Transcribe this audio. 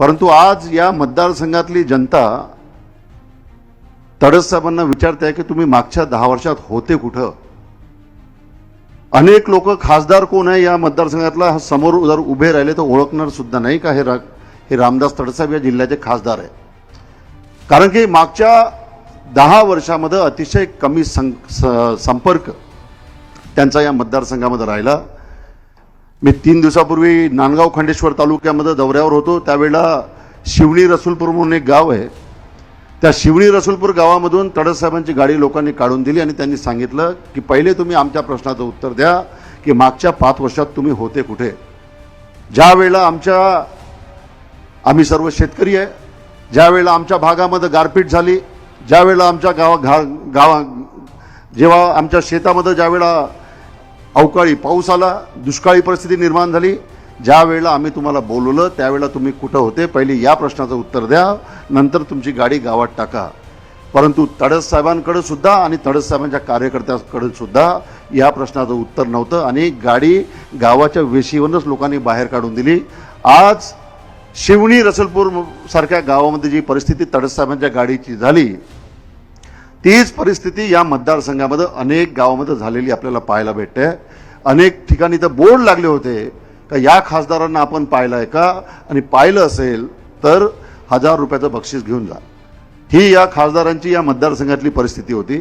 परंतु आज या मतदारसंघातली जनता तडस साहेबांना विचारते की तुम्ही मागच्या दहा वर्षात होते कुठं? अनेक लोक खासदार कोण आहे या मतदारसंघातला? समोर जर उभे राहिले तर ओळखणार सुद्धा नाही का हे रा हे रामदास तडसाहेब या जिल्ह्याचे खासदार आहे कारण की मागच्या दहा वर्षामध्ये अतिशय कमी सं संपर्क त्यांचा या मतदारसंघामध्ये राहिला. मी तीन दिवसापूर्वी नांदगाव खंडेश्वर तालुक्यामध्ये दौऱ्यावर होतो. त्यावेळेला शिवणी रसूलपूर म्हणून एक गाव आहे. त्या शिवणी रसूलपूर गावामधून तडससाहेबांची गाडी लोकांनी काढून दिली आणि त्यांनी सांगितलं की पहिले तुम्ही आमच्या प्रश्नाचं उत्तर द्या की मागच्या पाच वर्षात तुम्ही होते कुठे? ज्या वेळेला आमच्या आम्ही सर्व शेतकरी आहे. ज्या वेळेला आमच्या भागामध्ये गारपीट झाली ज्या वेळेला आमच्या गावा घा गावा जेव्हा आमच्या शेतामध्ये ज्या वेळेला अवकाळी पाऊस आला दुष्काळी परिस्थिती निर्माण झाली. ज्या वेळेला आम्ही तुम्हाला बोलवलं त्यावेळेला तुम्ही कुठं होते पहिले या प्रश्नाचं उत्तर द्या नंतर तुमची गाडी गावात टाका. परंतु तडस साहेबांकडे सुद्धा आणि तडस साहेबांच्या कार्यकर्त्यांकडे सुद्धा या प्रश्नाचं उत्तर नव्हतं आणि गाडी गावाच्या वेशीवरूनच लोकांनी बाहेर काढून दिली. आज शिवणी रसलपूर सारख्या गावामध्ये जी परिस्थिती तडस साहेबांच्या गाडीची झाली तीच परिस्थिती या मतदारसंघामध्ये अनेक गावामध्ये झालेली आपल्याला पाहायला भेटते. अनेक ठिकाणी तर बोर्ड लागले होते का या खासदारांना आपण पाहिलं आहे का? आणि पाहिलं असेल तर हजार रुपयाचं बक्षीस घेऊन जा. ही या खासदारांची या मतदारसंघातली परिस्थिती होती.